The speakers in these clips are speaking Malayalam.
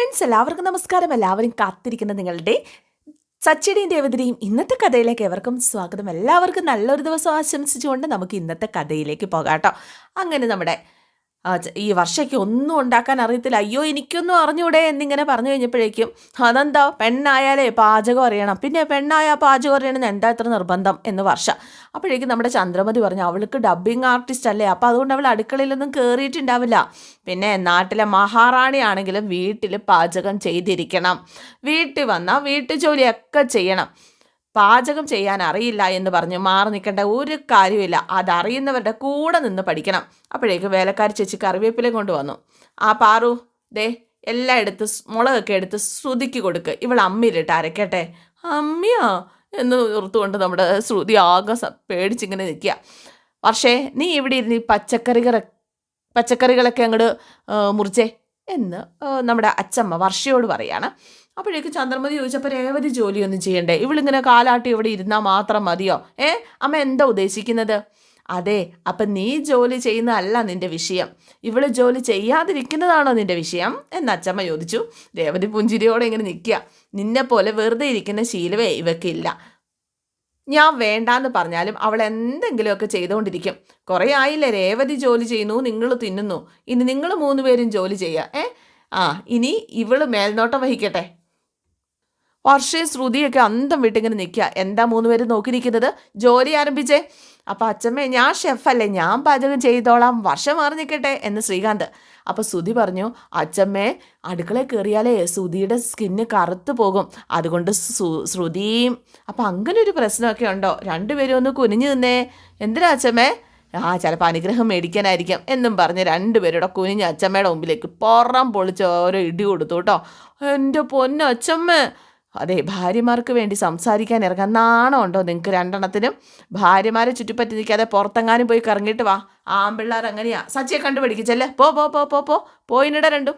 ഫ്രണ്ട്സ് എല്ലാവർക്കും നമസ്കാരം. എല്ലാവരും കാത്തിരിക്കുന്ന നിങ്ങളുടെ സച്ചിടിയും ദേവതയും ഇന്നത്തെ കഥയിലേക്ക് എവർക്കും സ്വാഗതം. എല്ലാവർക്കും നല്ലൊരു ദിവസം ആശംസിച്ചുകൊണ്ട് നമുക്ക് ഇന്നത്തെ കഥയിലേക്ക് പോകാം കേട്ടോ. അങ്ങനെ നമ്മുടെ ഈ വർഷയ്ക്ക് ഒന്നും ഉണ്ടാക്കാൻ അറിയത്തില്ല. അയ്യോ എനിക്കൊന്നും അറിഞ്ഞൂടെ എന്നിങ്ങനെ പറഞ്ഞു കഴിഞ്ഞപ്പോഴേക്കും അതെന്താ? പെണ്ണായാലേ പാചകം അറിയണം. പിന്നെ പെണ്ണായാൽ പാചകം അറിയണം എന്താ ഇത്ര നിർബന്ധം? എന്ന് വർഷ. അപ്പോഴേക്കും നമ്മുടെ ചന്ദ്രമതി പറഞ്ഞു അവൾക്ക് ഡബ്ബിംഗ് ആർട്ടിസ്റ്റ് അല്ലേ? അപ്പോൾ അതുകൊണ്ട് അവൾ അടുക്കളയിലൊന്നും കയറിയിട്ടുണ്ടാവില്ല പിന്നെ നാട്ടിലെ മഹാറാണിയാണെങ്കിലും വീട്ടിൽ പാചകം ചെയ്തിരിക്കണം. വീട്ടിൽ വന്നാൽ വീട്ടു ജോലിയൊക്കെ ചെയ്യണം. പാചകം ചെയ്യാൻ അറിയില്ല എന്ന് പറഞ്ഞ് മാറി നിൽക്കേണ്ട ഒരു കാര്യമില്ല അതറിയുന്നവരുടെ കൂടെ നിന്ന് പഠിക്കണം. അപ്പോഴേക്ക് വേലക്കാരി ചേച്ചി കറിവേപ്പില കൊണ്ടുവന്നു. ആ പാറു ദേ എല്ലാം എടുത്ത് മുളകൊക്കെ എടുത്ത് ശ്രുതിക്ക് കൊടുക്ക്. ഇവൾ അമ്മയിലിട്ട് അരക്കട്ടെ. അമ്മയോ? എന്ന് ഓർത്തുകൊണ്ട് നമ്മുടെ ശ്രുതി ആകെ പേടിച്ചിങ്ങനെ നിൽക്കുക. പക്ഷേ നീ ഇവിടെ ഇരുന്ന് ഈ പച്ചക്കറികൾ പച്ചക്കറികളൊക്കെ അങ്ങോട്ട് മുറിച്ചേ. എന്ന് നമ്മുടെ അച്ചമ്മ വർഷയോട് പറയാണ്. അപ്പോഴേക്ക് ചന്ദ്രമതി ചോദിച്ചപ്പോൾ രേവതി ജോലിയൊന്നും ചെയ്യണ്ടേ? ഇവളിങ്ങനെ കാലാട്ടി ഇവിടെ ഇരുന്നാൽ മാത്രം മതിയോ? ഏ അമ്മ എന്താ ഉദ്ദേശിക്കുന്നത്? അതെ അപ്പം നീ ജോലി ചെയ്യുന്നതല്ല നിന്റെ വിഷയം. ഇവൾ ജോലി ചെയ്യാതിരിക്കുന്നതാണോ നിന്റെ വിഷയം? എന്ന് അച്ചമ്മ ചോദിച്ചു. രേവതി പുഞ്ചിരിയോടെ ഇങ്ങനെ നിൽക്കുക. നിന്നെപ്പോലെ വെറുതെ ഇരിക്കുന്ന ശീലമേ ഇവക്കില്ല. ഞാൻ വേണ്ടാന്ന് പറഞ്ഞാലും അവൾ എന്തെങ്കിലുമൊക്കെ ചെയ്തുകൊണ്ടിരിക്കും. കുറേ ആയില്ലേ രേവതി ജോലി ചെയ്യുന്നു നിങ്ങൾ തിന്നുന്നു. ഇനി നിങ്ങൾ മൂന്നുപേരും ജോലി ചെയ്യുക ഏ? ആ ഇനി ഇവൾ മേൽനോട്ടം വഹിക്കട്ടെ. വർഷയും ശ്രുതിയൊക്കെ അന്തം വിട്ടിങ്ങനെ നിൽക്കുക. എന്താ മൂന്ന് പേര് നോക്കി നിൽക്കുന്നത്? ജോലി ആരംഭിച്ചേ? അപ്പം അച്ഛമ്മേ ഞാൻ ഷെഫല്ലേ ഞാൻ പാചകം ചെയ്തോളാം. വർഷം മാറി നിൽക്കട്ടെ എന്ന് ശ്രീകാന്ത്. അപ്പോൾ ശ്രുതി പറഞ്ഞു അച്ഛമ്മേ അടുക്കളയിൽ കയറിയാലേ ശ്രുതിയുടെ സ്കിന്ന് കറുത്ത് പോകും. അതുകൊണ്ട് ശ്രുതിയും അപ്പം അങ്ങനെ ഒരു പ്രശ്നമൊക്കെ ഉണ്ടോ? രണ്ടുപേരും ഒന്ന് കുനിഞ്ഞു നിന്നേ. എന്തിനാ അച്ഛമ്മേ? ആ ചിലപ്പോൾ അനുഗ്രഹം മേടിക്കാനായിരിക്കും എന്നും പറഞ്ഞ് രണ്ടുപേരുടെ കുനിഞ്ഞ് അച്ഛമ്മയുടെ മുമ്പിലേക്ക് പുറം പൊളിച്ച് ഓരോ ഇടി കൊടുത്തു കേട്ടോ. എന്റെ പൊന്നച്ഛമ്മേ അതെ ഭാര്യമാർക്ക് വേണ്ടി സംസാരിക്കാൻ ഇറങ്ങാൻ നാണമുണ്ടോ നിങ്ങൾക്ക് രണ്ടെണ്ണത്തിനും? ഭാര്യമാരെ ചുറ്റിപ്പറ്റി നിൽക്കാതെ പുറത്തെങ്ങാനും പോയി കറങ്ങിയിട്ട് വാ. ആമ്പിള്ളേർ അങ്ങനെയാ. സച്ചിയെ കണ്ടുപിടിക്കിച്ചല്ലേ പോ പോ പോ പോ പോ. പോയിനിട രണ്ടും.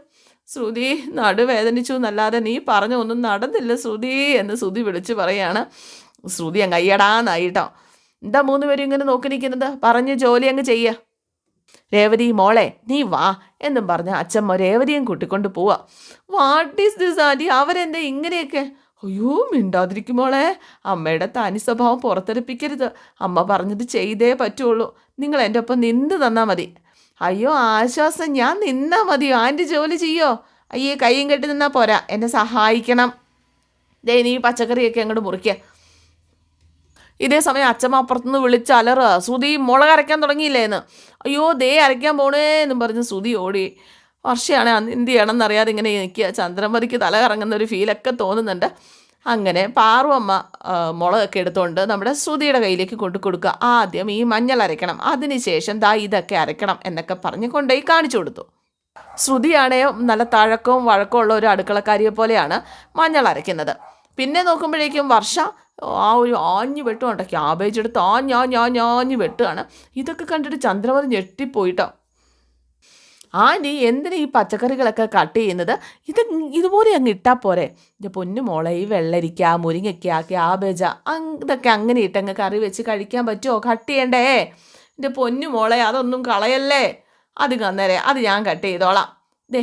ശ്രുതി നടുവേദനിച്ചു എന്നല്ലാതെ നീ പറഞ്ഞു ഒന്നും നടന്നില്ല ശ്രുതി എന്ന് ശ്രുതി വിളിച്ചു പറയാണ്. ശ്രുതി അങ്ങ് അയ്യടാന്നായിട്ടോ എന്താ മൂന്ന് പേരും ഇങ്ങനെ നോക്കി നിൽക്കുന്നത്? പറഞ്ഞ് ജോലി അങ്ങ് ചെയ്യുക രേവതി മോളെ നീ വാ എന്നും പറഞ്ഞ അച്ഛമ്മ രേവതിയും കൂട്ടിക്കൊണ്ട് പോവാ. വാട്ട് ഈസ് ദിസ് ആന്റി അവരെന്താ ഇങ്ങനെയൊക്കെ? അയ്യോ മിണ്ടാതിരിക്കുമോളെ അമ്മയുടെ തനി സ്വഭാവം പുറത്തെടുപ്പിക്കരുത്. അമ്മ പറഞ്ഞത് ചെയ്തേ പറ്റുള്ളൂ. നിങ്ങൾ എന്റെ ഒപ്പം നിന്ന് തന്നാൽ മതി. അയ്യോ ആശ്വാസം. ഞാൻ നിന്നാൽ മതിയോ ആന്റി ജോലി ചെയ്യോ? അയ്യേ കൈയും കെട്ടി നിന്നാൽ പോരാ. എന്നെ സഹായിക്കണം. ദേ നീ പച്ചക്കറിയൊക്കെ അങ്ങോട്ട് മുറിക്കുക ഇതേ സമയം അച്ഛമ്മ അപ്പുറത്തുനിന്ന് വിളിച്ച് അലറുക സുതി മുളക് അരയ്ക്കാൻ തുടങ്ങിയില്ലേ എന്ന് അയ്യോ ദേ അരയ്ക്കാൻ പോണേ എന്നും പറഞ്ഞ് സുതി ഓടി. വർഷയാണ് എന്ത് ചെയ്യണമെന്ന് അറിയാതെ ഇങ്ങനെ നിൽക്കുക ചന്ദ്രമതിക്ക് തല കറങ്ങുന്ന ഒരു ഫീലൊക്കെ തോന്നുന്നുണ്ട്. അങ്ങനെ പാർവമ്മ മുളകൊക്കെ എടുത്തുകൊണ്ട് നമ്മുടെ ശ്രുതിയുടെ കയ്യിലേക്ക് കൊണ്ടു കൊടുക്കുക. ആദ്യം ഈ മഞ്ഞൾ അരയ്ക്കണം. അതിനുശേഷം ദാ ഇതൊക്കെ അരയ്ക്കണം എന്നൊക്കെ പറഞ്ഞ് കൊണ്ടുപോയി കാണിച്ചു കൊടുത്തു. ശ്രുതിയാണേ നല്ല തഴക്കവും വഴക്കവും ഉള്ള ഒരു അടുക്കളക്കാരിയെ പോലെയാണ് മഞ്ഞൾ അരയ്ക്കുന്നത്. പിന്നെ നോക്കുമ്പോഴേക്കും വർഷ ആ ഒരു ആഞ്ഞു വെട്ടുമുണ്ട് ക്യാബേജ് എടുത്ത് ആഞ്ഞ് ആഞ്ഞ് ആഞ്ഞ് ആഞ്ഞ് വെട്ടുകയാണ് ഇതൊക്കെ കണ്ടിട്ട് ചന്ദ്രമതി ഞെട്ടിപ്പോയിട്ടോ ആ നീ എന്തിനാ ഈ പച്ചക്കറികളൊക്കെ കട്ട് ചെയ്യുന്നത്? ഇത് ഇതുപോലെ അങ്ങ് ഇട്ടാൽ പോരെ. എന്റെ പൊന്നു മോളെ ഈ വെള്ളരിക്ക മുരിങ്ങയ്ക്ക ക്യാബേജ ഇതൊക്കെ അങ്ങനെ ഇട്ടങ്ങ് കറി വെച്ച് കഴിക്കാൻ പറ്റുമോ കട്ട് ചെയ്യണ്ടേ? എന്റെ പൊന്നു മോളെ അതൊന്നും കളയല്ലേ? അത് കന്നേരെ അത് ഞാൻ കട്ട് ചെയ്തോളാം. ദേ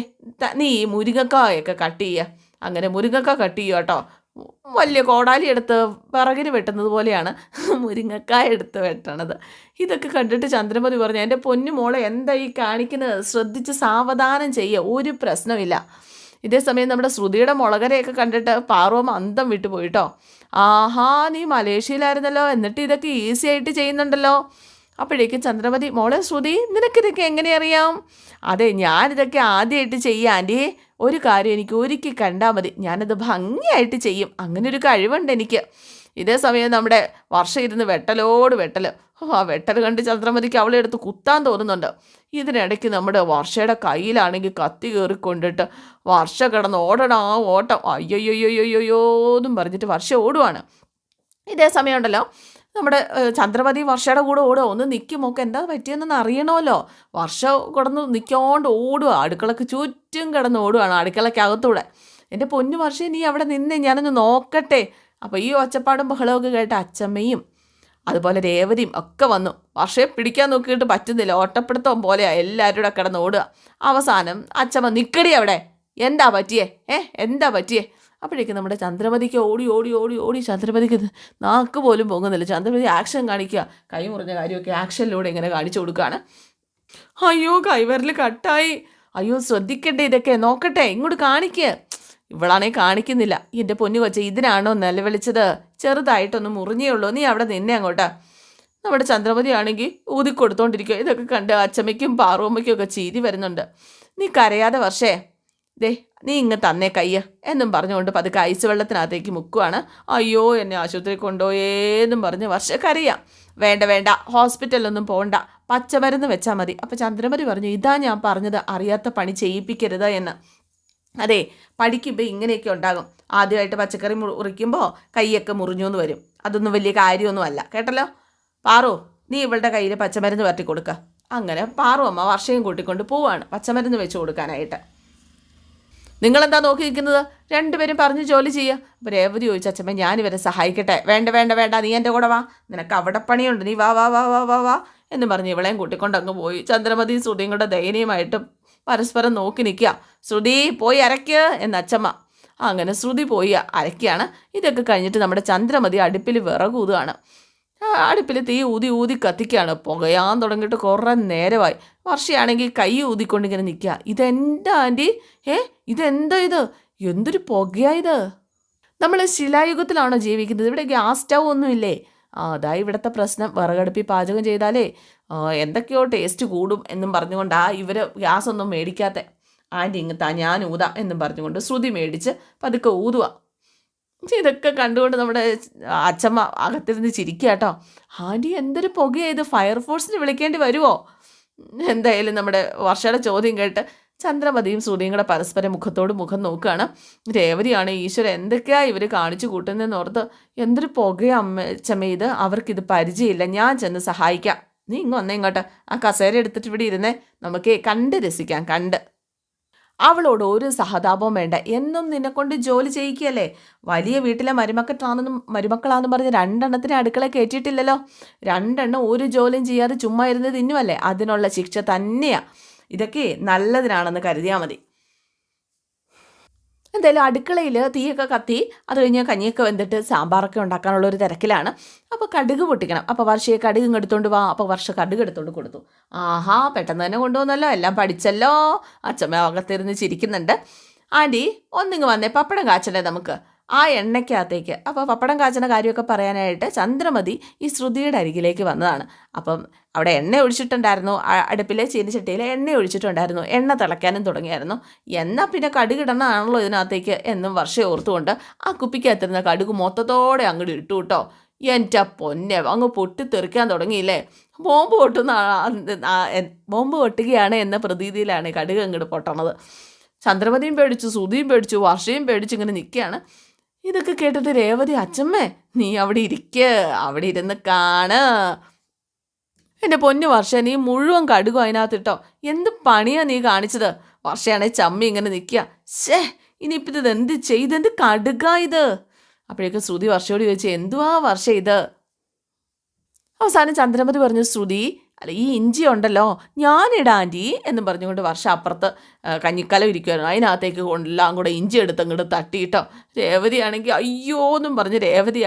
നീ ഈ മുരിങ്ങക്കായൊക്കെ കട്ട് ചെയ്യുക അങ്ങനെ മുരിങ്ങക്ക കട്ട് ചെയ്യുക കേട്ടോ. വലിയ കോടാലി എടുത്ത് പിറകിന് വെട്ടുന്നത് പോലെയാണ് മുരിങ്ങക്കായ എടുത്ത് വെട്ടണത്. ഇതൊക്കെ കണ്ടിട്ട് ചന്ദ്രമതി പറഞ്ഞു എന്റെ പൊന്നു മോളെ എന്താ ഈ കാണിക്കുന്നത്? ശ്രദ്ധിച്ച് സാവധാനം ചെയ്യുക ഒരു പ്രശ്നമില്ല. ഇതേ സമയം നമ്മുടെ ശ്രുതിയുടെ മുളകരയൊക്കെ കണ്ടിട്ട് പാർവം അന്തം വിട്ടുപോയിട്ടോ ആഹാ നീ മലേഷ്യയിലായിരുന്നല്ലോ എന്നിട്ട് ഇതൊക്കെ ഈസി ആയിട്ട് ചെയ്യുന്നുണ്ടല്ലോ. അപ്പോഴേക്കും ചന്ദ്രമതി മോളെ ശ്രുതി നിനക്കിതൊക്കെ എങ്ങനെ അറിയാം? അതെ ഞാനിതൊക്കെ ആദ്യമായിട്ട് ചെയ്യാം ഒരു കാര്യം എനിക്ക് ഒരുക്കി കണ്ടാൽ മതി. ഞാനത് ഭംഗിയായിട്ട് ചെയ്യും. അങ്ങനെ ഒരു കഴിവുണ്ട് എനിക്ക്. ഇതേ സമയം നമ്മുടെ വർഷം ഇരുന്ന് വെട്ടലോട് വെട്ടൽ. ആ വെട്ടൽ കണ്ട് ചന്ദ്രമതിക്ക് അവളെ എടുത്ത് കുത്താൻ തോന്നുന്നുണ്ട്. ഇതിനിടയ്ക്ക് നമ്മുടെ വർഷയുടെ കയ്യിലാണെങ്കിൽ കത്തി കയറിക്കൊണ്ടിട്ട് വർഷ കിടന്ന് ഓടണം ആ ഓട്ടം. അയ്യോയ്യോയ്യോയ്യോയ്യോ എന്നും പറഞ്ഞിട്ട് വർഷ ഓടുവാണ്. ഇതേ സമയമുണ്ടല്ലോ നമ്മുടെ ചന്ദ്രമതി വർഷയുടെ കൂടെ ഓടുക ഒന്ന് നിൽക്കുമൊക്കെ എന്താ പറ്റിയെന്നൊന്ന് അറിയണമല്ലോ. വർഷ കിടന്ന് നിൽക്കോണ്ട് ഓടുക അടുക്കളക്ക് ചുറ്റും കിടന്ന് ഓടുകയാണ് അടുക്കളക്കകത്തൂടെ. എന്റെ പൊന്നു വർഷ നീ അവിടെ നിന്ന്. ഞാനൊന്ന് നോക്കട്ടെ. അപ്പോൾ ഈ ഒച്ചപ്പാടും ബഹളമൊക്കെ കേട്ട അച്ചമ്മയും അതുപോലെ രേവതിയും ഒക്കെ വന്നു. വർഷയെ പിടിക്കാൻ നോക്കിയിട്ട് പറ്റുന്നില്ല. ഓട്ടപ്പിടുത്തം പോലെയാ എല്ലാവരും കൂടെ കിടന്ന് ഓടുക അവസാനം അച്ചമ്മ നിൽക്കടി അവിടെ. എന്താ പറ്റിയേ? ഏ? എന്താ പറ്റിയേ? അപ്പോഴേക്കും നമ്മുടെ ചന്ദ്രമതിക്ക് ഓടി ഓടി ഓടി ഓടി ചന്ദ്രമതിക്ക് നാക്ക് പോലും പോകുന്നില്ല ചന്ദ്രമതി ആക്ഷൻ കാണിക്കുക. കൈ മുറിഞ്ഞ കാര്യമൊക്കെ ആക്ഷനിലൂടെ ഇങ്ങനെ കാണിച്ചു കൊടുക്കുകയാണ്. അയ്യോ കൈവരൽ കട്ടായി. അയ്യോ ശ്രദ്ധിക്കട്ടെ ഇതൊക്കെ. നോക്കട്ടെ ഇങ്ങോട്ട് കാണിക്കുക ഇവളാണേ കാണിക്കുന്നില്ല. എന്റെ പൊന്നു കൊച്ചെ ഇതിനാണോ നിലവിളിച്ചത്? ചെറുതായിട്ടൊന്ന് മുറിഞ്ഞേ ഉള്ളൂ. നീ അവിടെ നിന്നെ അങ്ങോട്ടാ. നമ്മുടെ ചന്ദ്രമതി ആണെങ്കിൽ ഊതിക്കൊടുത്തോണ്ടിരിക്കുക. ഇതൊക്കെ കണ്ട് അച്ചമ്മയ്ക്കും പാറുവമ്മയ്ക്കും ഒക്കെ ചീതി വരുന്നുണ്ട്. നീ കരയാതെ വർഷേ. ദേ നീ ഇങ്ങ് തന്നേ എന്നും പറഞ്ഞുകൊണ്ട് പതുക്കെ ഐസ് വെള്ളത്തിനകത്തേക്ക് മുക്കുവാണ്. അയ്യോ എന്നെ ആശുപത്രി കൊണ്ടുപോയേന്നും പറഞ്ഞ് വർഷക്കറിയാം. വേണ്ട വേണ്ട ഹോസ്പിറ്റലൊന്നും പോകണ്ട പച്ചമരുന്ന് വെച്ചാൽ മതി. അപ്പോൾ ചന്ദ്രമതി പറഞ്ഞു ഇതാ ഞാൻ പറഞ്ഞത് അറിയാത്ത പണി ചെയ്യിപ്പിക്കരുത് എന്ന്. അതെ പഠിക്കുമ്പോൾ ഇങ്ങനെയൊക്കെ ഉണ്ടാകും. ആദ്യമായിട്ട് പച്ചക്കറി മുറിക്കുമ്പോൾ കൈയൊക്കെ മുറിഞ്ഞു എന്ന് വരും. അതൊന്നും വലിയ കാര്യമൊന്നും അല്ല. കേട്ടല്ലോ? പാറു നീ ഇവളുടെ കയ്യിൽ പച്ചമരുന്ന് വരട്ടി കൊടുക്കുക അങ്ങനെ പാറു അമ്മ വർഷയും കൂട്ടിക്കൊണ്ട് പോവാണ് പച്ചമരുന്ന് വെച്ച് കൊടുക്കാനായിട്ട്. നിങ്ങളെന്താ നോക്കി നിൽക്കുന്നത് രണ്ടുപേരും പറഞ്ഞ് ജോലി ചെയ്യുക. അപ്പോൾ രേവതി ചോദിച്ചു അച്ഛമ്മ ഞാനിവരെ സഹായിക്കട്ടെ. വേണ്ട വേണ്ട വേണ്ട നീ എന്റെ കൂടെ വാ. നിനക്ക് അവിടെ പണിയുണ്ട്. നീ വാ വാ വാ വാ വാ വാ. എന്ന് പറഞ്ഞ് ഇവളെയും കൂട്ടിക്കൊണ്ട് അങ്ങ് പോയി. ചന്ദ്രമതിയും ശ്രുതിയും കൂടെ ദയനീയമായിട്ടും പരസ്പരം നോക്കി നിൽക്കുക. ശ്രുതി പോയി അരയ്ക്ക്. എന്ന് അച്ഛമ്മ. അങ്ങനെ ശ്രുതി പോയി അരയ്ക്കുകയാണ്. ഇതൊക്കെ കഴിഞ്ഞിട്ട് നമ്മുടെ ചന്ദ്രമതി അടുപ്പിൽ വിറകൂതുകയാണ് അടുപ്പിൽ തീ ഊതി ഊതി കത്തിക്കുകയാണ് പുകയാൻ തുടങ്ങിയിട്ട് കുറേ നേരമായി. വർഷയാണെങ്കിൽ കൈ ഊതിക്കൊണ്ടിങ്ങനെ നിൽക്കുക. ഇതെന്താ ആന്റി? ഏ ഇതെന്താ ഇത്? എന്തൊരു പുകയായത് നമ്മൾ ശിലായുഗത്തിലാണോ ജീവിക്കുന്നത്? ഇവിടെ ഗ്യാസ് സ്റ്റൗ ഒന്നുമില്ലേ? ആ അതാ ഇവിടുത്തെ പ്രശ്നം. വിറകടുപ്പി പാചകം ചെയ്താലേ എന്തൊക്കെയോ ടേസ്റ്റ് കൂടും എന്നും പറഞ്ഞുകൊണ്ട് ആ ഇവർ ഗ്യാസ് ഒന്നും മേടിക്കാത്ത. ആന്റി ഇങ്ങത്താ ഞാൻ ഊതാം എന്നും പറഞ്ഞുകൊണ്ട് ശ്രുതി മേടിച്ച് പതുക്കെ ഊതുക ഇതൊക്കെ കണ്ടുകൊണ്ട് നമ്മുടെ അച്ഛമ്മ അകത്തിരുന്ന് ചിരിക്കുക കേട്ടോ ആന്റി എന്തൊരു പുകയായത് ഫയർഫോഴ്സിന് വിളിക്കേണ്ടി വരുമോ എന്തായാലും നമ്മുടെ വർഷയുടെ ചോദ്യം കേട്ട് ചന്ദ്രമതിയും സൂര്യയും കൂടെ പരസ്പരം മുഖത്തോട് മുഖം നോക്കുകയാണ്. രേവതിയാണ് ഈശ്വരൻ എന്തൊക്കെയാ ഇവർ കാണിച്ചു കൂട്ടുന്നതെന്ന് ഓർത്ത് എന്തൊരു പുകയ അമ്മ ചമ്മ ഇത്. അവർക്കിത് പരിചയമില്ല. ഞാൻ ചെന്ന് സഹായിക്കാം. നീ ഇങ്ങ് ഇങ്ങോട്ട്. ആ കസേര എടുത്തിട്ട് ഇവിടെ ഇരുന്നേ. നമുക്ക് കണ്ട് രസിക്കാം കണ്ട്. അവളോട് ഒരു സഹതാപവും വേണ്ട. എന്നും നിന്നെക്കൊണ്ട് ജോലി ചെയ്യിക്കുകയല്ലേ? വലിയ വീട്ടിലെ മരുമക്കളാണെന്നും മരുമക്കളാണെന്ന് പറഞ്ഞ് രണ്ടെണ്ണത്തിന് അടുക്കള കയറ്റിയിട്ടില്ലല്ലോ? രണ്ടെണ്ണം ഒരു ജോലിയും ചെയ്യാതെ ചുമ്മാ ഇരുന്ന് തിന്നുമല്ലേ അതിനുള്ള ശിക്ഷ തന്നെയാണ് ഇതൊക്കെ നല്ലതിനാണെന്ന് കരുതിയാൽ മതി. എന്തായാലും അടുക്കളയിൽ തീയൊക്കെ കത്തി അത് കഴിഞ്ഞ് കഞ്ഞിയൊക്കെ വെന്തിട്ട് സാമ്പാറൊക്കെ ഉണ്ടാക്കാനുള്ള ഒരു തിരക്കിലാണ്. അപ്പോൾ കടുക് പൊട്ടിക്കണം. അപ്പോൾ വർഷയെ കടുക് എടുത്തുകൊണ്ട് വാ. അപ്പോൾ വർഷ കടുക് എടുത്തുകൊണ്ട് കൊടുത്തു. ആഹാ പെട്ടെന്ന് തന്നെ കൊണ്ടുവന്നല്ലോ. എല്ലാം പഠിച്ചല്ലോ. അച്ഛമ്മ അകത്തിരുന്ന് ചിരിക്കുന്നുണ്ട്. ആന്റി ഒന്നിങ്ങ് വന്നേ. പപ്പടം കാച്ചല്ലേ നമുക്ക്? ആ എണ്ണയ്ക്കകത്തേക്ക് അപ്പോൾ പപ്പടം കാച്ചണ കാര്യമൊക്കെ പറയാനായിട്ട് ചന്ദ്രമതി ഈ ശ്രുതിയുടെ അരികിലേക്ക് വന്നതാണ്. അപ്പം അവിടെ എണ്ണ ഒഴിച്ചിട്ടുണ്ടായിരുന്നു. അടുപ്പിലെ ചീനിച്ചട്ടിയിൽ എണ്ണ ഒഴിച്ചിട്ടുണ്ടായിരുന്നു. എണ്ണ തിളയ്ക്കാനും തുടങ്ങിയായിരുന്നു. എന്നാൽ പിന്നെ കടുകിടണമാണല്ലോ ഇതിനകത്തേക്ക് എന്നും വർഷം ഓർത്തുകൊണ്ട് ആ കുപ്പിക്കകത്തിരുന്ന കടുക് മൊത്തത്തോടെ അങ്ങോട്ട് ഇട്ടു കേട്ടോ. എന്റെ പൊന്നെ അങ്ങ് പൊട്ടി പൊട്ടിത്തെറിക്കാൻ തുടങ്ങിയില്ലേ? ബോംബ് പൊട്ടുന്ന ബോംബ് പൊട്ടുകയാണ് എന്ന പ്രതീതിയിലാണ് കടുക് അങ്ങോട്ട് പൊട്ടണത്. ചന്ദ്രമതിയും പേടിച്ചു സുതിയും പേടിച്ചു വർഷയും പേടിച്ചു ഇങ്ങനെ നിൽക്കുകയാണ്. ഇതൊക്കെ കേട്ടിട്ട് രേവതി അച്ഛമ്മേ നീ അവിടെ ഇരിക്ക അവിടെ ഇരുന്ന് കാണ്. എന്റെ പൊന്നു വർഷ നീ മുഴുവൻ കടുകും അതിനകത്തിട്ടോ. എന്ത് പണിയാ നീ കാണിച്ചത്? വർഷയാണെ ചമ്മി ഇങ്ങനെ നിൽക്കുക ഷേ ഇനിയിപ്പോൾ ഇത് എന്ത് ചെയ്തെന്ത് കടുക ഇത്? അപ്പോഴേക്കും ശ്രുതി വർഷയോട് ചോദിച്ചു എന്തുവാ വർഷ ഇത്? അവസാനം ചന്ദ്രമതി പറഞ്ഞു ശ്രുതി അല്ല ഈ ഇഞ്ചി ഉണ്ടല്ലോ ഞാനിടാ ആന്റി എന്നും പറഞ്ഞുകൊണ്ട് വർഷം അപ്പുറത്ത് കഞ്ഞിക്കലം ഇരിക്കുമായിരുന്നു അതിനകത്തേക്ക് എല്ലാം കൂടെ ഇഞ്ചി എടുത്ത് അങ്ങോട്ട് തട്ടിയിട്ടോ രേവതിയാണെങ്കിൽ അയ്യോ എന്നും പറഞ്ഞ് രേവതി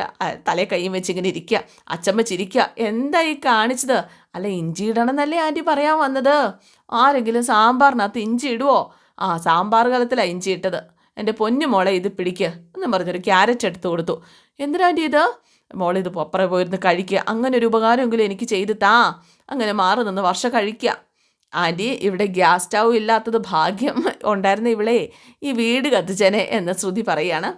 തലേ കൈയും വെച്ച് ഇങ്ങനെ ഇരിക്കുക. അച്ചമ്മ ചിരിക്കുക എന്താ ഈ കാണിച്ചത്? അല്ല ഇഞ്ചി ഇടണമെന്നല്ലേ ആന്റി പറയാൻ വന്നത്? ആരെങ്കിലും സാമ്പാറിനകത്ത് ഇഞ്ചി ഇടുവോ? ആ സാമ്പാർ കാലത്തിലാണ് ഇഞ്ചി ഇട്ടത്. എന്റെ പൊന്നു മോളെ ഇത് പിടിക്കുക എന്നും പറഞ്ഞൊരു ക്യാരറ്റ് എടുത്ത് കൊടുത്തു. എന്തിനാ ഇത്? മോളിത് പൊപ്പറ പോയിരുന്ന് കഴിക്കുക അങ്ങനെ ഒരു ഉപകാരമെങ്കിലും എനിക്ക് ചെയ്ത് താ. അങ്ങനെ മാറി നിന്ന് വർഷം കഴിക്കുക ആന്റി ഇവിടെ ഗ്യാസ് സ്റ്റൗ ഇല്ലാത്തത് ഭാഗ്യം ഉണ്ടായിരുന്ന ഇവിടെ ഈ വീട് കത്തിച്ചേനെ എന്ന് ശ്രുതി പറയാണ്.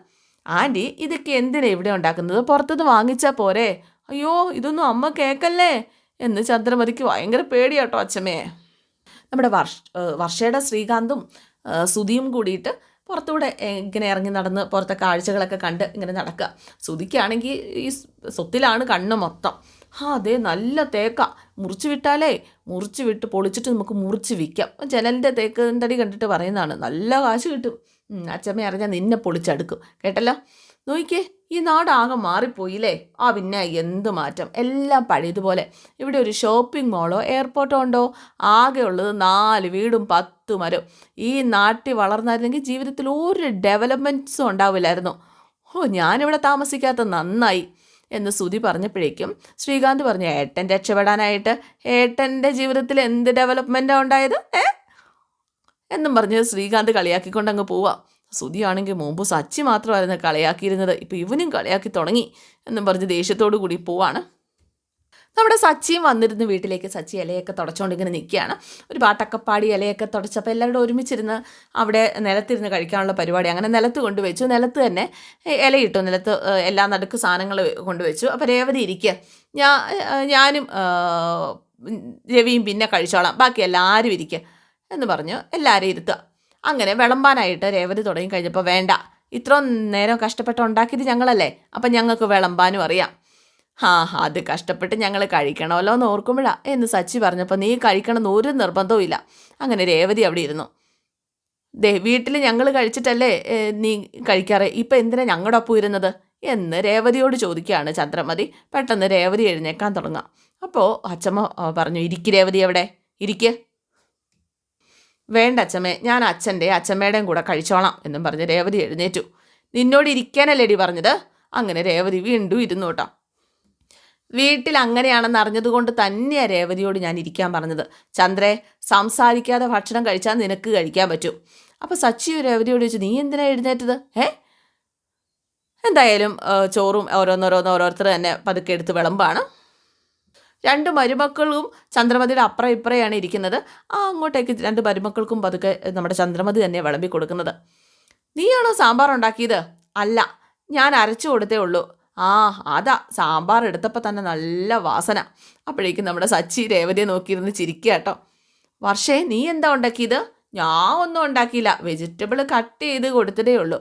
ആന്റി ഇതൊക്കെ എന്തിനാ ഇവിടെ ഉണ്ടാക്കുന്നത്? പുറത്തുനിന്ന് വാങ്ങിച്ചാൽ പോരെ? അയ്യോ ഇതൊന്നും അമ്മ കേക്കല്ലേ? എന്ന് ചന്ദ്രമതിക്ക് ഭയങ്കര പേടിയാട്ടോ അച്ഛമ്മയെ നമ്മുടെ വർഷ വർഷയുടെ ശ്രീകാന്തും സുധിയും കൂടിയിട്ട് പുറത്തൂടെ ഇങ്ങനെ ഇറങ്ങി നടന്ന് പുറത്തെ കാഴ്ചകളൊക്കെ കണ്ട് ഇങ്ങനെ നടക്കുക. സുതിക്കാണെങ്കിൽ ഈ സ്വത്തിലാണ് കണ്ണ് മൊത്തം. ആ അതെ നല്ല തേക്ക. മുറിച്ച് വിട്ടാലേ മുറിച്ച് വിട്ട് പൊളിച്ചിട്ട് നമുക്ക് മുറിച്ച് വിൽക്കാം. ജനലിന്റെ തേക്ക് തടി കണ്ടിട്ട് പറയുന്നതാണ് നല്ല കാശ് കിട്ടും. അച്ഛമ്മ അറിഞ്ഞാൽ നിന്നെ പൊളിച്ചെടുക്കും. കേട്ടല്ലോ? നോക്കിക്കേ ഈ നാടാകെ മാറിപ്പോയില്ലേ ആ പിന്നെ എന്ത് മാറ്റം? എല്ലാം പഴയതുപോലെ. ഇവിടെ ഒരു ഷോപ്പിംഗ് മോളോ എയർപോർട്ടോ ഉണ്ടോ? ആകെ ഉള്ളത് നാല് വീടും പത്ത് മരം. ഈ നാട്ടിൽ വളർന്നായിരുന്നെങ്കിൽ ജീവിതത്തിൽ ഒരു ഡെവലപ്മെന്റ്സും ഉണ്ടാവില്ലായിരുന്നു. ഓ ഞാനിവിടെ താമസിക്കാത്ത നന്നായി. എന്ന് ശ്രുതി പറഞ്ഞപ്പോഴേക്കും ശ്രീകാന്ത് പറഞ്ഞു ഏട്ടൻ രക്ഷപ്പെടാനായിട്ട് ഏട്ടന്റെ ജീവിതത്തിൽ എന്ത് ഡെവലപ്മെന്റാണ് ഉണ്ടായത് ഏ? എന്നും പറഞ്ഞ് ശ്രീകാന്ത് കളിയാക്കിക്കൊണ്ട് അങ്ങ് പോവാം. സുധിയാണെങ്കിൽ മുമ്പ് സച്ചി മാത്രമായിരുന്നു കളിയാക്കിയിരുന്നത് ഇപ്പം ഇവനും കളിയാക്കി തുടങ്ങി എന്നും പറഞ്ഞ് ദേഷ്യത്തോടു കൂടി പോവാണ്. നമ്മുടെ സച്ചിയും വന്നിരുന്നു വീട്ടിലേക്ക്. സച്ചി ഇലയൊക്കെ തുടച്ചുകൊണ്ട് ഇങ്ങനെ നിൽക്കുകയാണ്. ഒരു പാട്ടൊക്കെ പാടി ഇലയൊക്കെ തുടച്ചപ്പോൾ എല്ലാവരും ഒരുമിച്ചിരുന്ന് അവിടെ നിലത്തിരുന്ന് കഴിക്കാനുള്ള പരിപാടി. അങ്ങനെ നിലത്ത് കൊണ്ടുവച്ചു. നിലത്ത് തന്നെ ഇലയിട്ടു. നിലത്ത് എല്ലാ നടുക്ക് സാധനങ്ങൾ കൊണ്ടുവച്ചു. അപ്പോൾ രേവതി ഇരിക്കുക ഞാൻ ഞാനും രവിയും പിന്നെ കഴിച്ചോളാം. ബാക്കി എല്ലാവരും ഇരിക്കുക എന്ന് പറഞ്ഞു എല്ലാവരും ഇരുത്തുക. അങ്ങനെ വിളമ്പാനായിട്ട് രേവതി തുടങ്ങി കഴിഞ്ഞപ്പോൾ വേണ്ട. ഇത്രയും നേരം കഷ്ടപ്പെട്ട് ഉണ്ടാക്കിയത് ഞങ്ങളല്ലേ. അപ്പം ഞങ്ങൾക്ക് വിളമ്പാനും അറിയാം. ആ അത് കഷ്ടപ്പെട്ട് ഞങ്ങൾ കഴിക്കണമല്ലോ എന്ന് ഓർക്കുമ്പോഴാ എന്ന് സച്ചി പറഞ്ഞപ്പോൾ നീ കഴിക്കണമെന്ന് ഒരു നിർബന്ധവും ഇല്ല. അങ്ങനെ രേവതി അവിടെ ഇരുന്നു. ദേ വീട്ടിൽ ഞങ്ങൾ കഴിച്ചിട്ടല്ലേ നീ കഴിക്കാറ്? ഇപ്പം എന്തിനാ ഞങ്ങളുടെ ഒപ്പം ഇരുന്നത്? എന്ന് രേവതിയോട് ചോദിക്കുകയാണ് ചന്ദ്രമതി. പെട്ടെന്ന് രേവതി എഴുന്നേക്കാൻ തുടങ്ങാം അപ്പോൾ അച്ചമ്മ പറഞ്ഞു ഇരിക്ക് രേവതി എവിടെ ഇരിക്ക്. വേണ്ട അച്ഛമ്മേ ഞാൻ അച്ഛന്റെ അച്ഛമ്മയുടെയും കൂടെ കഴിച്ചോളാം എന്നും പറഞ്ഞ് രേവതി എഴുന്നേറ്റു. നിന്നോട് ഇരിക്കാനല്ലേടി പറഞ്ഞത്? അങ്ങനെ രേവതി വീണ്ടും ഇരുന്നു കേട്ടോ. വീട്ടിൽ അങ്ങനെയാണെന്ന് അറിഞ്ഞതുകൊണ്ട് തന്നെയാണ് രേവതിയോട് ഞാൻ ഇരിക്കാൻ പറഞ്ഞത്. ചന്ദ്രെ സംസാരിക്കാതെ ഭക്ഷണം കഴിച്ചാൽ നിനക്ക് കഴിക്കാൻ പറ്റും. അപ്പോൾ സച്ചി രേവതിയോട് ചോദിച്ചു നീ എന്തിനാണ് എഴുന്നേറ്റത്? ഏ? എന്തായാലും ചോറും ഓരോന്നോരോന്ന് ഓരോരുത്തർ തന്നെ പതുക്കെ എടുത്ത് വിളമ്പാണ്. രണ്ട് മരുമക്കളും ചന്ദ്രമതിയുടെ അപ്പുറം ഇപ്പുറയാണ് ഇരിക്കുന്നത്. ആ അങ്ങോട്ടേക്ക് രണ്ട് മരുമക്കൾക്കും പതുക്കെ നമ്മുടെ ചന്ദ്രമതി തന്നെ വിളമ്പി കൊടുക്കുന്നത്. നീയാണോ സാമ്പാർ ഉണ്ടാക്കിയത് അല്ല ഞാൻ അരച്ചു കൊടുത്തേ ഉള്ളൂ. ആ അതാ. സാമ്പാർ എടുത്തപ്പോൾ തന്നെ നല്ല വാസന. അപ്പോഴേക്കും നമ്മുടെ സച്ചി രേവതിയെ നോക്കിയിരുന്ന് ചിരിക്കുക കേട്ടോ വർഷേ നീ എന്താ ഉണ്ടാക്കിയത്? ഞാൻ ഒന്നും ഉണ്ടാക്കിയില്ല. വെജിറ്റബിൾ കട്ട് ചെയ്ത് കൊടുത്തതേ ഉള്ളൂ.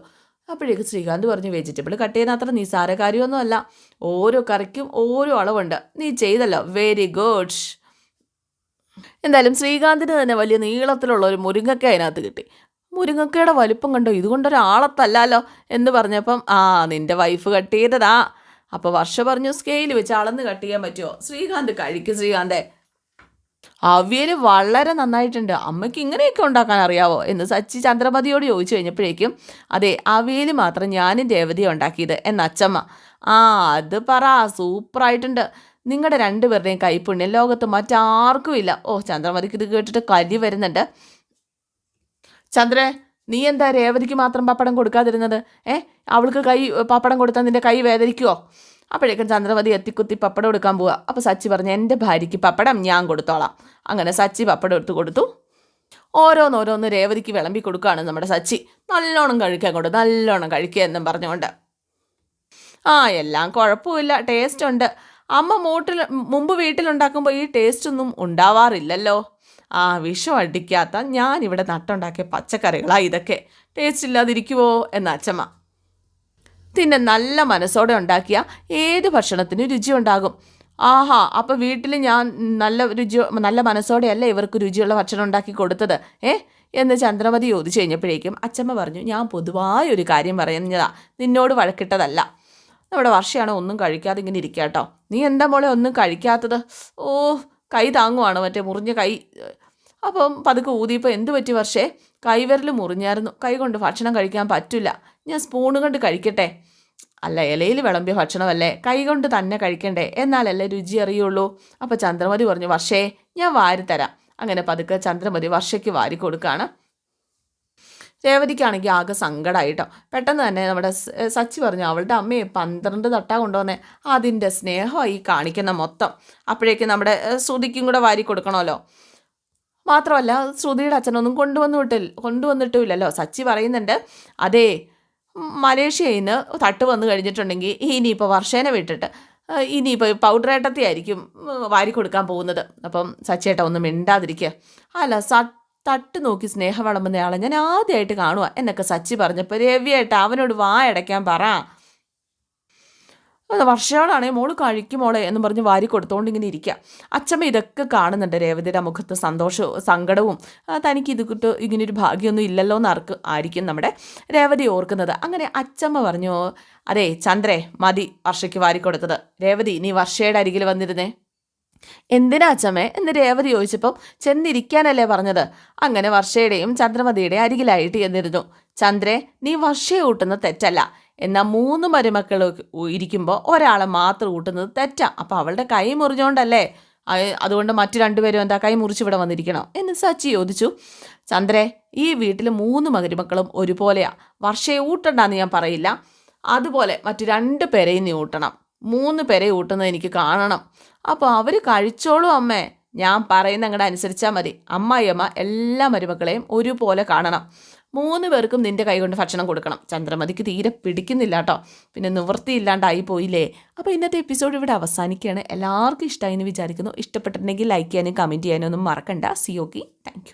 അപ്പോഴേക്കും ശ്രീകാന്ത് പറഞ്ഞു വെജിറ്റബിൾ കട്ട് ചെയ്യുന്ന അത്ര നിസാര കാര്യമൊന്നുമല്ല ഓരോ കറിക്കും ഓരോ അളവുണ്ട്. നീ ചെയ്തല്ലോ. വെരി ഗുഡ് എന്തായാലും ശ്രീകാന്തിന് തന്നെ വലിയ നീളത്തിലുള്ള ഒരു മുരിങ്ങക്ക അതിനകത്ത് കിട്ടി. മുരിങ്ങക്കയുടെ വലിപ്പം കണ്ടോ? ഇതുകൊണ്ടൊരാളത്തല്ലല്ലോ എന്ന് പറഞ്ഞപ്പം ആ നിന്റെ വൈഫ് കട്ട് ചെയ്തതാ. അപ്പോൾ വർഷ പറഞ്ഞു സ്കെയിൽ വെച്ച് അളന്ന് കട്ട് ചെയ്യാൻ പറ്റുമോ ശ്രീകാന്ത് കഴിക്കും ശ്രീകാന്തേ. അവിയൽ വളരെ നന്നായിട്ടുണ്ട്. അമ്മയ്ക്ക് ഇങ്ങനെയൊക്കെ ഉണ്ടാക്കാൻ അറിയാവോ? എന്ന് സച്ചി ചന്ദ്രമതിയോട് ചോദിച്ചു കഴിഞ്ഞപ്പോഴേക്കും അതെ അവിയൽ മാത്രം ഞാനും രേവതിയും ഉണ്ടാക്കിയത് എന്ന അച്ചമ്മ. ആ അത് പറ സൂപ്പറായിട്ടുണ്ട്. നിങ്ങളുടെ രണ്ടുപേരുടെയും കൈപ്പുണ്യം ലോകത്ത് മറ്റാർക്കും ഇല്ല ഓ ചന്ദ്രമതിക്ക് ഇത് കേട്ടിട്ട് കലി വരുന്നുണ്ട്. ചന്ദ്രേ നീ എന്താ രേവതിക്ക് മാത്രം പപ്പടം കൊടുക്കാതിരുന്നത്? ഏ? അവൾക്ക് കൈ പപ്പടം കൊടുത്താൽ നിന്റെ കൈ വേദനിക്കുമോ അപ്പോഴേക്കും ചന്ദ്രവതി എത്തിക്കുത്തി പപ്പടം എടുക്കാൻ പോവുക അപ്പോൾ സച്ചി പറഞ്ഞു എന്റെ ഭാര്യയ്ക്ക് പപ്പടം ഞാൻ കൊടുത്തോളാം. അങ്ങനെ സച്ചി പപ്പടം എടുത്ത് കൊടുത്തു. ഓരോന്നോരോന്ന് രേവതിക്ക് വിളമ്പി കൊടുക്കുകയാണ് നമ്മുടെ സച്ചി. നല്ലോണം കഴിക്കാൻ കൊണ്ട് നല്ലോണം കഴിക്കുക എന്നും പറഞ്ഞുകൊണ്ട്. ആ എല്ലാം കുഴപ്പമില്ല ടേസ്റ്റ് ഉണ്ട്. അമ്മ മൂട്ടിൽ മുമ്പ് വീട്ടിലുണ്ടാക്കുമ്പോൾ ഈ ടേസ്റ്റ് ഒന്നും ഉണ്ടാവാറില്ലല്ലോ. ആ വിഷം അടിക്കാത്ത ഞാനിവിടെ നട്ടുണ്ടാക്കിയ പച്ചക്കറികളാ ഇതൊക്കെ. ടേസ്റ്റ് ഇല്ലാതിരിക്കുവോ? എന്ന അച്ഛമ്മ പിന്നെ നല്ല മനസ്സോടെ ഉണ്ടാക്കിയ ഏത് ഭക്ഷണത്തിനും രുചി ഉണ്ടാകും ആഹാ അപ്പോൾ വീട്ടിൽ ഞാൻ നല്ല രുചി നല്ല മനസ്സോടെയല്ല ഇവർക്ക് രുചിയുള്ള ഭക്ഷണം ഉണ്ടാക്കി കൊടുത്തത് ഏ? എന്ന് ചന്ദ്രമതി ചോദിച്ചു കഴിഞ്ഞപ്പോഴേക്കും അച്ചമ്മ പറഞ്ഞു ഞാൻ പൊതുവായ ഒരു കാര്യം പറയുന്നതാ. നിന്നോട് വഴക്കിട്ടതല്ല. നമ്മുടെ വർഷയാണ് ഒന്നും കഴിക്കാതെ ഇങ്ങനെ ഇരിക്കുക കേട്ടോ നീ എന്താ മോളെ ഒന്നും കഴിക്കാത്തത്? ഓ കൈ താങ്ങുവാണ്? മറ്റേ മുറിഞ്ഞ കൈ അപ്പം പതുക്കെ ഊതിയപ്പോൾ എന്ത് പറ്റി പക്ഷേ കൈവിരൽ മുറിഞ്ഞായിരുന്നു. കൈകൊണ്ട് ഭക്ഷണം കഴിക്കാൻ പറ്റില്ല. ഞാൻ സ്പൂണ് കൊണ്ട് കഴിക്കട്ടെ? അല്ല ഇലയിൽ വിളമ്പിയ ഭക്ഷണമല്ലേ? കൈ കൊണ്ട് തന്നെ കഴിക്കണ്ടേ? എന്നാലല്ലേ രുചി അറിയുള്ളൂ. അപ്പോൾ ചന്ദ്രമതി പറഞ്ഞു വർഷേ ഞാൻ വാരി തരാം. അങ്ങനെ പതുക്കെ ചന്ദ്രമതി വർഷയ്ക്ക് വാരി കൊടുക്കുകയാണ് രേവതിക്കാണെങ്കിൽ ആകെ സങ്കടമായിട്ടോ പെട്ടെന്ന് തന്നെ നമ്മുടെ സച്ചി പറഞ്ഞു അവളുടെ അമ്മയെ പന്ത്രണ്ട് തട്ട കൊണ്ടുവന്നേ. അതിന്റെ സ്നേഹമായി കാണിക്കുന്ന മൊത്തം. അപ്പോഴേക്കും നമ്മുടെ ശ്രുതിക്കും കൂടെ വാരി കൊടുക്കണമല്ലോ. മാത്രമല്ല ശ്രുതിയുടെ അച്ഛനൊന്നും കൊണ്ടുവന്നു വിട്ടില്ല കൊണ്ടുവന്നിട്ടുമില്ലല്ലോ. സച്ചി പറയുന്നുണ്ട് അതേ മലേഷ്യയിൽ നിന്ന് തട്ട് വന്നു കഴിഞ്ഞിട്ടുണ്ടെങ്കിൽ ഇനിയിപ്പോൾ വർഷേനെ വിട്ടിട്ട് ഇനിയിപ്പോൾ പൗഡറേട്ടത്തി ആയിരിക്കും വാരി കൊടുക്കാൻ പോകുന്നത്. അപ്പം സച്ചേട്ട ഒന്നും മിണ്ടാതിരിക്കുക അല്ല സ തട്ട് നോക്കി സ്നേഹം വിളമ്പുന്നയാളെ ഞാൻ ആദ്യമായിട്ട് കാണുക എന്നൊക്കെ സച്ചി പറഞ്ഞപ്പോൾ രവിയേട്ട അവനോട് വാ അടയ്ക്കാൻ പറ. വർഷയോടാണെങ്കിൽ മോൾ കഴിക്കും മോളെ എന്ന് പറഞ്ഞ് വാരി കൊടുത്തോണ്ട് ഇങ്ങനെ ഇരിക്കുക അച്ഛമ്മ ഇതൊക്കെ കാണുന്നുണ്ട് രേവതിയുടെ മുഖത്ത് സന്തോഷവും സങ്കടവും. തനിക്ക് ഇത് കിട്ട് ഇങ്ങനൊരു ഭാഗ്യമൊന്നും ഇല്ലല്ലോ എന്ന് ആർക്ക് ആയിരിക്കും നമ്മുടെ രേവതി ഓർക്കുന്നത്. അങ്ങനെ അച്ഛമ്മ പറഞ്ഞു അതെ ചന്ദ്രേ മതി വർഷയ്ക്ക് വാരി കൊടുത്തത്. രേവതി നീ വർഷയുടെ അരികിൽ വന്നിരുന്നേ. എന്തിനാ അച്ഛമ്മേ എന്ന് രേവതി ചോദിച്ചപ്പം ചെന്നിരിക്കാനല്ലേ പറഞ്ഞത്. അങ്ങനെ വർഷയുടെയും ചന്ദ്രമതിയുടെയും അരികിലായിട്ട് എന്നിരുന്നു ചന്ദ്രേ നീ വർഷയെ കൂട്ടുന്ന തെറ്റല്ല. എന്നാൽ മൂന്ന് മരുമക്കൾ ഇരിക്കുമ്പോൾ ഒരാളെ മാത്രം കൂട്ടുന്നത് തെറ്റാണ് അപ്പോൾ അവളുടെ കൈ മുറിഞ്ഞോണ്ടല്ലേ? അതുകൊണ്ട് മറ്റു രണ്ടുപേരും എന്താ കൈ മുറിച്ച് ഇവിടെ വന്നിരിക്കണോ എന്ന് സച്ചി ചോദിച്ചു. ചന്ദ്രേ ഈ വീട്ടിൽ മൂന്ന് മരുമക്കളും ഒരുപോലെയാണ് വർഷയെ ഊട്ടണ്ടെന്ന് ഞാൻ പറയില്ല. അതുപോലെ മറ്റു രണ്ട് പേരെയും നീ ഊട്ടണം. മൂന്ന് പേരെ ഊട്ടുന്നത് എനിക്ക് കാണണം. അപ്പോൾ അവർ കഴിച്ചോളൂ അമ്മേ. ഞാൻ പറയുന്ന അങ്ങോട്ട് അനുസരിച്ചാൽ മതി. അമ്മായിയമ്മ എല്ലാ മരുമക്കളെയും ഒരുപോലെ കാണണം. മൂന്ന് പേർക്കും നിന്റെ കൈകൊണ്ട് ഭക്ഷണം കൊടുക്കണം. ചന്ദ്രമതിക്ക് തീരെ പിടിക്കുന്നില്ല കേട്ടോ പിന്നെ നിവൃത്തിയില്ലാണ്ടായി പോയില്ലേ? അപ്പോൾ ഇന്നത്തെ എപ്പിസോഡ് ഇവിടെ അവസാനിക്കുകയാണ്. എല്ലാവർക്കും ഇഷ്ടമായി എന്ന് വിചാരിക്കുന്നു. ഇഷ്ടപ്പെട്ടിട്ടുണ്ടെങ്കിൽ ലൈക്ക് ചെയ്യാനും കമന്റ് ചെയ്യാനും ഒന്നും മറക്കണ്ട. Okay thank